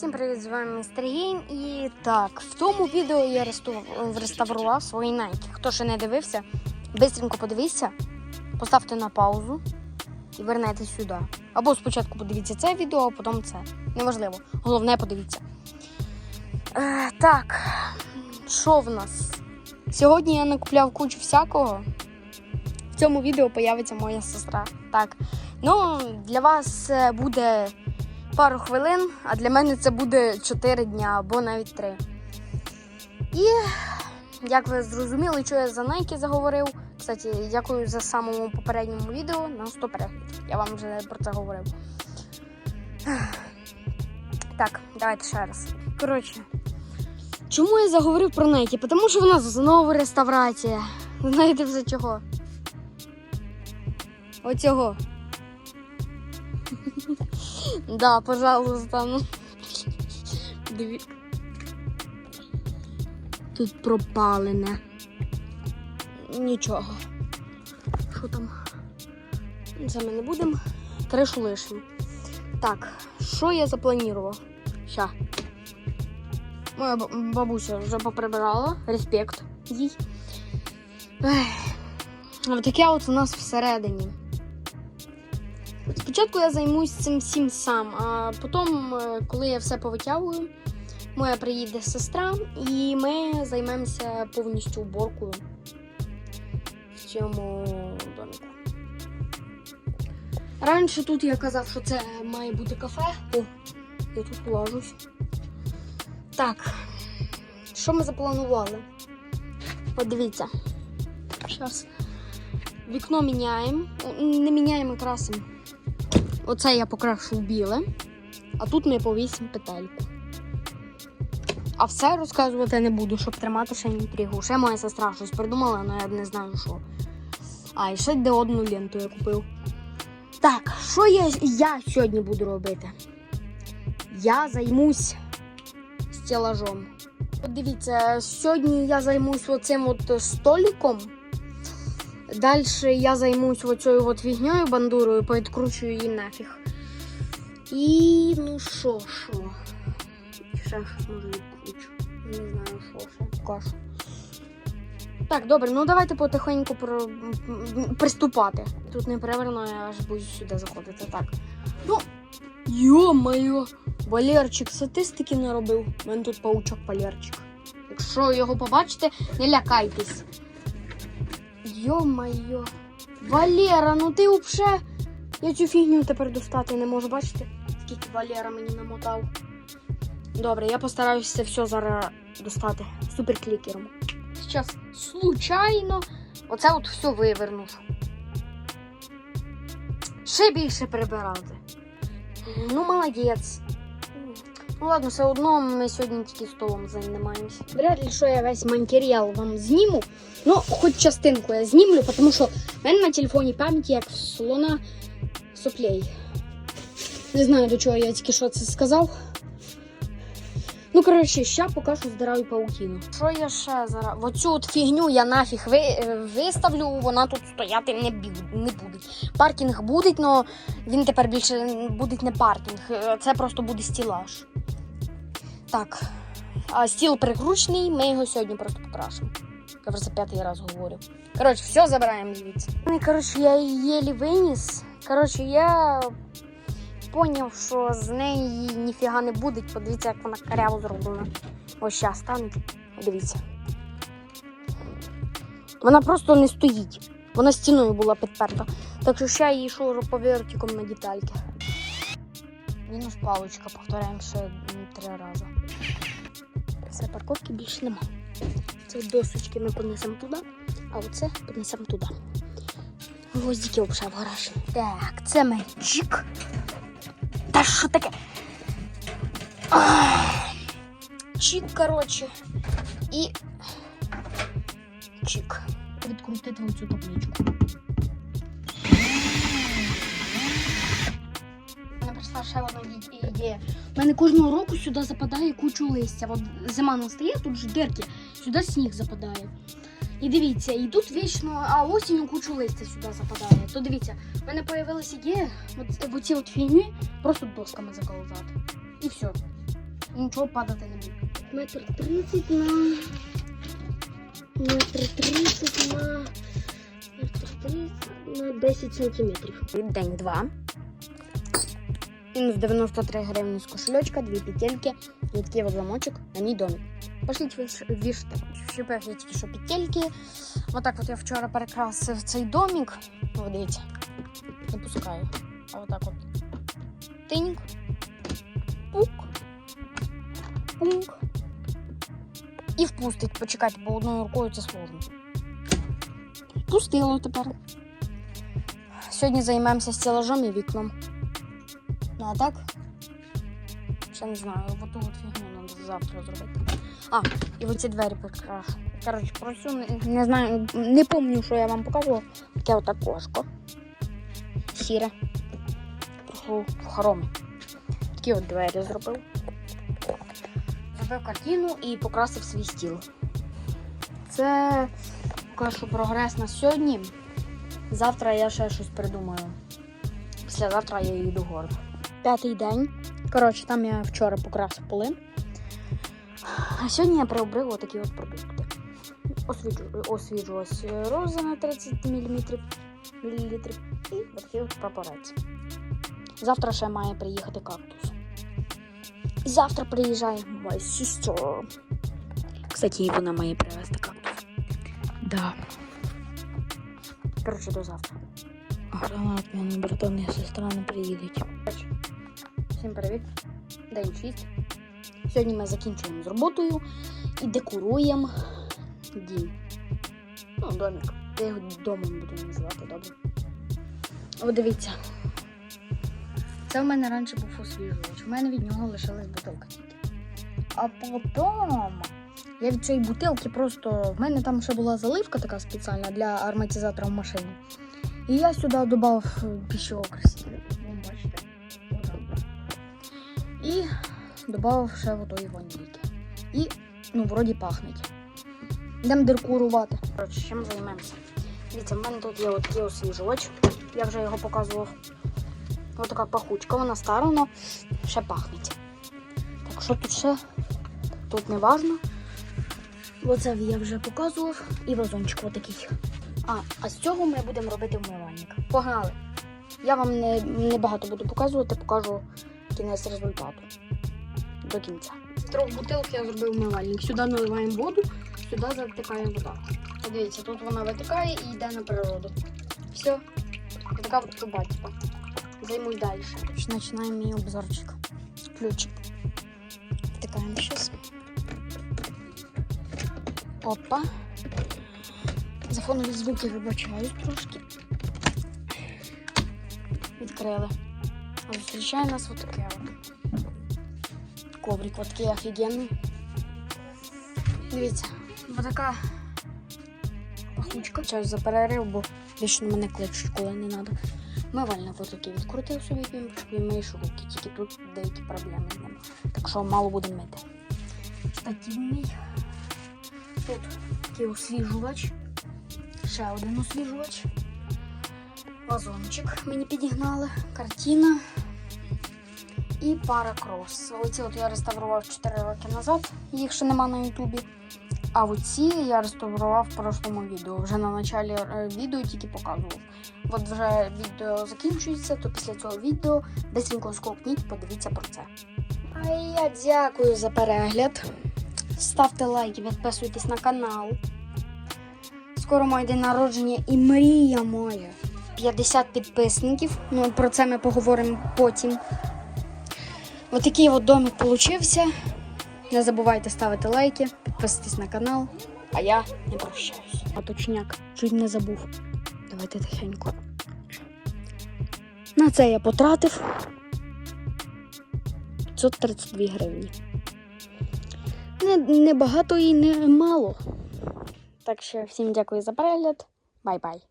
Всім привіт, з вами Гейм. І так, в тому відео я реставрував свої найки. Хто ще не дивився, бистренько подивіться, поставте на паузу і вернетесь сюди. Або спочатку подивіться це відео, а потім це. Неважливо. Головне подивіться. Е, так, що в нас? Сьогодні я накупляв кучу всякого. В цьому відео появиться моя сестра. Так. Ну, для вас буде пару хвилин, а для мене це буде 4 дня або навіть 3. І як ви зрозуміли, що я за Nike заговорив. Кстати, дякую за самому попередньому відео на 100 переглядів. Я вам вже про це говорив. Так, давайте ще раз. Коротше, чому я заговорив про Nike? Тому що в нас знову реставрація. Знаєте вже чого? Оцього. Да, пожалуйста, ну. Диві... Тут пропалене. Нічого. Що там? Це ми не будемо. Кришу лишимо. Так, що я запланував? Ща. Моя бабуся вже поприбирала. Респект їй. Ось таке от у нас всередині. Спочатку я займусь цим всім сам, а потім, е, коли я все повитягую, моя приїде сестра, і ми займемося повністю уборкою в цьому доміку. Раніше тут я казав, що це має бути кафе. О, я тут положусь. Так, що ми запланували? От дивіться. Зараз вікно міняємо. Не міняємо, а красимо. Оце я покрашу біле, а тут ми повісимо петельку. А все розказувати не буду, щоб тримати ще інтригу. Ще моя сестра щось придумала, але я не знаю що. А, і ще диодну ленту я купив. Так, що я, я сьогодні буду робити? Я займусь стелажом. От дивіться, сьогодні я займусь оцим от столиком. Далі я займусь оцею от фігньою бандурою, підкручую її нафіг. І ну що, що? Ще щось може відкручу. Не знаю, що ще. Кашу. Так, добре, ну давайте потихеньку про... приступати. Тут не переверну, я аж буду сюди заходити. Так. Ну, йо-моє, Валерчик, статистики наробив. У мене тут паучок Валерчик. Якщо його побачите, не лякайтесь. Йо-моє. Валера, ну ти взагалі. Я цю фігню тепер достати не можу, бачите? Скільки Валера мені намотав. Добре, я постараюся це все зараз достати суперклікером. Зараз случайно оце от все вивернув. Ще більше прибирати. Ну, молодець. Ну ладно, все одно ми сьогодні тільки столом займаємося. Вряд ли, що я весь матеріал вам зніму. Ну, хоч частинку я знімлю, тому що в мене на телефоні пам'яті як слона соплей. Не знаю, до чого я тільки що це сказав. Ну, коротше, ще поки що здираю паутину. Що я ще зараз? Оцю от фігню я нафіг ви, виставлю, вона тут стояти не, бі- не буде. Паркінг буде, але він тепер більше буде не паркінг, е, це просто буде стілаж. Так. А стіл прикручений, ми його сьогодні просто покрасимо. Я вже за п'ятий раз говорю. Коротше, все забираємо звідси. Ну, коротше, я її виніс. Коротше, я поняв, що з неї ніфіга не буде. Подивіться, як вона каряво зроблена. Ось зараз стане. Дивіться. Вона просто не стоїть. Вона стіною була підперта. Так що ще її шуруповертиком на детальки. Мінус паличка, повторяємо ще три рази. Все, парковки більше нема. Це досочки ми понесемо туди, а оце понесемо туди. Гвоздики взагалі в гараж. Так, це мальчик. Та що таке? Чик, коротше. І. Чик. Відкрутити оцю табличку. У мене прийшла. У мене кожного року сюди западає кучу листя. От зима настає, тут ж дирки, сюди сніг западає. І дивіться, і тут вічно, а осінню кучу листя сюди западає. То дивіться, в мене з'явилася ідея от, оці от фігні просто досками заколотати. І все. Нічого падати не буде. Метр тридцять на. Метр тридцять на. Метр тридцять на 10 сантиметрів. День два. Мінус 93 гривні з кошельочка, дві петельки, і такий от замочок на мій домик. Пошліть вішати. Щепив я тільки що петельки. Отак от я вчора перекрасив цей домик. О, дивіться. Не пускаю. А отак от. Тиньк. Пук. Пунк. І впустить. Почекайте, бо одною рукою це сложно. Пустило тепер. Сьогодні займемося стелажом і вікном. Ну а так? Ще не знаю, оту от фігню треба завтра зробити. А, і оці двері прикрашу. Коротше, про всю не, не знаю, не пам'ятаю, що я вам показувала. Таке от окошко. Сіре. Прошу в хоромі. Такі от двері зробив. Зробив картину і покрасив свій стіл. Це що прогрес на сьогодні. Завтра я ще щось придумаю. Післязавтра я їду в город. П'ятий день. Коротше, там я вчора покрасив поли. А сьогодні я приобрив отакі от продукти. Освіжу, освіжувалась роза на 30 мл, і отакий от прапорець. Завтра ще має приїхати кактус. Завтра приїжджає моя сестра. Кстати, вона має привезти кактус. Да. Коротше, до завтра. Гранат, мене братан і сестра не приїдуть. Всім привіт. День 6. Сьогодні ми закінчуємо з роботою і декоруємо дім. Ну, домик. Я його домом буду називати, добре. О, дивіться. Це в мене раніше був освіжувач. У мене від нього лишилась бутилка тільки. А потім я від цієї бутилки просто. В мене там ще була заливка така спеціальна для ароматизатора в машині. І я сюди додав пищевого красителя. І додав ще отої ванільки. І, ну, вроді пахнеть. Йдемо декорувати. Коротше, чим займемося? Дивіться, в мене тут є такий освіжувач. Я вже його показував. Ось така пахучка, вона стара, але ще пахнеть. Так що тут ще? Тут не важно. Оце я вже показував. І вазончик отакий. А, а з цього ми будемо робити вмивальник. Погнали! Я вам не, не багато буду показувати, покажу кінець результату. До кінця. З трьох бутилок я зробив вмивальник. Сюди наливаємо воду, сюди затикає вода. Подивіться, тут вона витикає і йде на природу. Все. Така от труба, типа. Займуй далі. Починаємо мій обзорчик. Ключик. Втикаємо щось. Опа. За фонові звуки вибачаюсь трошки. Відкрили. А зустрічає нас отаке от. Коврик от такий офігенний. Дивіться, ось така пахучка. Час за перерив, бо вічно мене кличуть, коли не треба. Мивальник ось такий відкрутив собі і миєш руки, тільки тут деякі проблеми з ним. Так що мало буде мити. Штативний. Тут такий освіжувач. Ще один освіжувач. Вазончик мені підігнали. Картина. І пара крос. Оці от я реставрував 4 роки назад, їх ще нема на Ютубі. А оці я реставрував в прошлому відео. Вже на початку е, відео тільки показував. От вже відео закінчується, то після цього відео бистренько скопніть, подивіться про це. А я дякую за перегляд. Ставте лайки, підписуйтесь на канал. Скоро моє день народження і мрія моя. 50 підписників. Ну, про це ми поговоримо потім. Ось такий от домик получився. Не забувайте ставити лайки, підписуйтесь на канал. А я не прощаюсь. А точняк, чуть не забув. Давайте тихенько. На це я потратив 532 гривні. Не, не багато і не мало. Так що всім дякую за перегляд. Бай-бай.